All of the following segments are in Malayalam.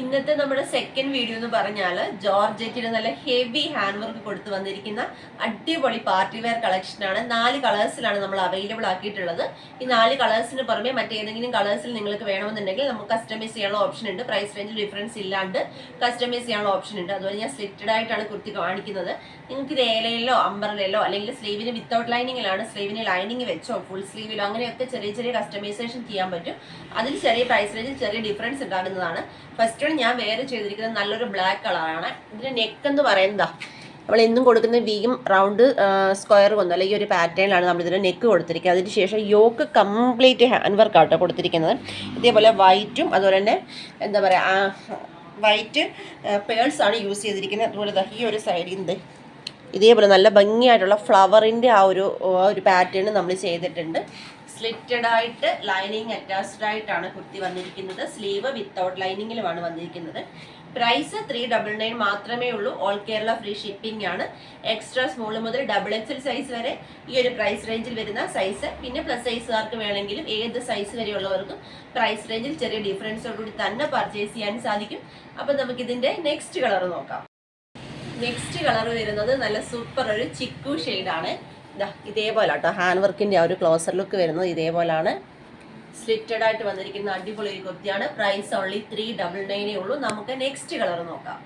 ഇന്നത്തെ നമ്മുടെ സെക്കൻഡ് വീഡിയോ എന്ന് പറഞ്ഞാൽ ജോർജറ്റിന് നല്ല ഹെവി ഹാൻഡ് വർക്ക് കൊടുത്തു വന്നിരിക്കുന്ന അടിപൊളി പാർട്ടി വെയർ കളക്ഷൻ ആണ്. നാല് കളേഴ്സിലാണ് നമ്മൾ അവൈലബിൾ ആക്കിയിട്ടുള്ളത്. ഈ നാല് കളേഴ്സിന് പുറമെ മറ്റേതെങ്കിലും കളേഴ്സിൽ നിങ്ങൾക്ക് വേണമെന്നുണ്ടെങ്കിൽ നമുക്ക് കസ്റ്റമൈസ് ചെയ്യാനുള്ള ഓപ്ഷൻ ഉണ്ട്. പ്രൈസ് റേഞ്ചിൽ ഡിഫറൻസ് ഇല്ലാണ്ട് കസ്റ്റമൈസ് ചെയ്യാനുള്ള ഓപ്ഷൻ ഉണ്ട്. അതുപോലെ ഞാൻ സ്ലിറ്റഡ് ആയിട്ടാണ് കുർത്തി കാണിക്കുന്നത്. നിങ്ങൾക്ക് ഇത് ഏലയിലോ അമ്പറിലോ അല്ലെങ്കിൽ സ്ലീവിന് വിത്തൗട്ട് ലൈനിങ്ങിലാണ് സ്ലീവിന് ലൈനിങ് വെച്ചോ ഫുൾ സ്ലീവിലോ അങ്ങനെയൊക്കെ ചെറിയ ചെറിയ കസ്റ്റമൈസേഷൻ ചെയ്യാൻ പറ്റും. അതിൽ ചെറിയ പ്രൈസ് റേഞ്ചിൽ ചെറിയ ഡിഫറൻസ് ഉണ്ടാകുന്നതാണ്. ഫസ്റ്റ് വൺ ഞാൻ വേറെ ചെയ്തിരിക്കുന്നത് നല്ലൊരു ബ്ലാക്ക് കളറാണ്. ഇതിന്റെ നെക്ക് എന്ന് പറയുന്നതാ നമ്മൾ എന്നും കൊടുക്കുന്ന വീയും റൗണ്ട് സ്ക്വയർ കൊന്നു അല്ലെങ്കിൽ ഒരു പാറ്റേണിലാണ് നമ്മൾ ഇതിന് നെക്ക് കൊടുത്തിരിക്കുന്നത്. അതിന് ശേഷം യോക്ക് കംപ്ലീറ്റ് ഹാൻഡ് വർക്ക് ആട്ടോ കൊടുത്തിരിക്കുന്നത്. ഇതേപോലെ വൈറ്റും അതുപോലെ തന്നെ എന്താ പറയുക വൈറ്റ് പേൾസ് ആണ് യൂസ് ചെയ്തിരിക്കുന്നത്. അതുപോലെ ഈ ഒരു സൈഡിൽ നിന്ന് ഇതേപോലെ നല്ല ഭംഗിയായിട്ടുള്ള ഫ്ലവറിന്റെ ആ ഒരു ഒരു പാറ്റേൺ നമ്മൾ ചെയ്തിട്ടുണ്ട്. സ്ലിറ്റഡ് ആയിട്ട് ലൈനിങ് അറ്റാച്ച്ഡ് ആയിട്ടാണ് കുർത്തി വന്നിരിക്കുന്നത്. സ്ലീവ് വിത്തൗട്ട് ലൈനിങ്ങിലുമാണ് വന്നിരിക്കുന്നത്. പ്രൈസ് ത്രീ ഡബിൾ നയൻ മാത്രമേ ഉള്ളൂ. ഓൾ കേരള ഫ്രീ ഷിപ്പിംഗ് ആണ്. എക്സ്ട്രാ സ്മോൾ മുതൽ ഡബിൾ എക്സ് എൽ സൈസ് വരെ ഈ ഒരു പ്രൈസ് റേഞ്ചിൽ വരുന്ന സൈസ് പിന്നെ പ്ലസ് സൈസുകാർക്ക് വേണമെങ്കിലും ഏത് സൈസ് വരെയുള്ളവർക്കും പ്രൈസ് റേഞ്ചിൽ ചെറിയ ഡിഫറൻസോടുകൂടി തന്നെ പർച്ചേസ് ചെയ്യാൻ സാധിക്കും. അപ്പം നമുക്കിതിന്റെ നെക്സ്റ്റ് കളർ നോക്കാം. നെക്സ്റ്റ് കളർ വരുന്നത് നല്ല സൂപ്പർ ഒരു ചിക്കു ഷെയ്ഡാണ് ഇതേപോലെ കേട്ടോ ഹാൻഡ് വർക്കിന്റെ ആ ഒരു ക്ലോസർ ലുക്ക് വരുന്നത് ഇതേപോലാണ്. സ്ലിറ്റഡ് ആയിട്ട് വന്നിരിക്കുന്ന അടിപൊളി ഒരു കുർത്തിയാണ്. പ്രൈസ് ഓൺലി ത്രീ ഡബിൾ നയനേ ഉള്ളൂ. നമുക്ക് നെക്സ്റ്റ് കളർ നോക്കാം.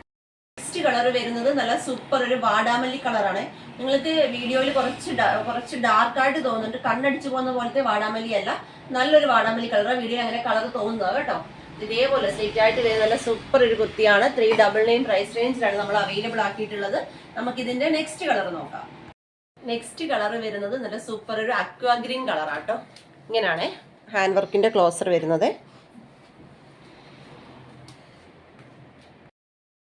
നെക്സ്റ്റ് കളർ വരുന്നത് നല്ല സൂപ്പർ ഒരു വാടാമല്ലി കളറാണ്. നിങ്ങൾക്ക് വീഡിയോയിൽ കുറച്ച് കുറച്ച് ഡാർക്ക് ആയിട്ട് തോന്നുന്നുണ്ട്. കണ്ണടിച്ചു പോകുന്ന പോലത്തെ വാടാമല്ലി അല്ല. നല്ലൊരു വാടാമല്ലി കളറാണ് വീഡിയോ അങ്ങനെ കളർ തോന്നുന്നത് കേട്ടോ. ഇതേപോലെ സ്ലിറ്റ് ആയിട്ട് വരുന്ന നല്ല സൂപ്പർ ഒരു കുർത്തിയാണ്. ത്രീ ഡബിൾ നയൻ പ്രൈസ് റേഞ്ചിലാണ് നമ്മൾ അവൈലബിൾ ആക്കിയിട്ടുള്ളത്. നമുക്ക് ഇതിന്റെ നെക്സ്റ്റ് കളർ നോക്കാം. നെക്സ്റ്റ് കളർ വരുന്നത് നല്ല സൂപ്പർ ഒരു അക്വാ ഗ്രീൻ കളറാട്ടോ ഇങ്ങനെയാണ് ഹാൻഡ് വർക്കിന്റെ ക്ലോസർ വരുന്നത്.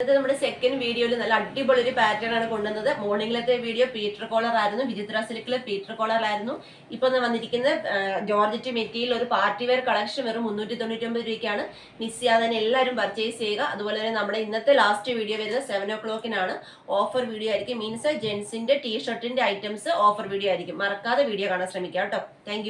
ഇത് നമ്മുടെ സെക്കൻഡ് വീഡിയോയിൽ നല്ല അടിപൊളി ഒരു പാറ്റേൺ ആണ് കൊണ്ടുവന്നത്. മോർണിംഗിലത്തെ വീഡിയോ പീറ്റർ കോളർ ആയിരുന്നു വിചിത്ര സിൽക്കിലെ പീറ്റർ കോളർ ആയിരുന്നു. ഇപ്പൊ വന്നിരിക്കുന്ന ജോർജറ്റ് മെറ്റീരിയൽ ഒരു പാർട്ടി വെയർ കളക്ഷൻ വെറും മുന്നൂറ്റി തൊണ്ണൂറ്റി ഒമ്പത് രൂപയ്ക്കാണ്. മിസ് ചെയ്യാതെ തന്നെ എല്ലാവരും പർച്ചേസ് ചെയ്യുക. അതുപോലെ തന്നെ നമ്മുടെ ഇന്നത്തെ ലാസ്റ്റ് വീഡിയോ വരുന്നത് സെവൻ ഓ ക്ലോക്കിനാണ് ഓഫർ വീഡിയോ ആയിരിക്കും. മീൻസ് ജെൻസിന്റെ ടീ ഷർട്ടിന്റെ ഐറ്റംസ് ഓഫർ വീഡിയോ ആയിരിക്കും. മറക്കാതെ വീഡിയോ കാണാൻ ശ്രമിക്കാം കേട്ടോ. താങ്ക്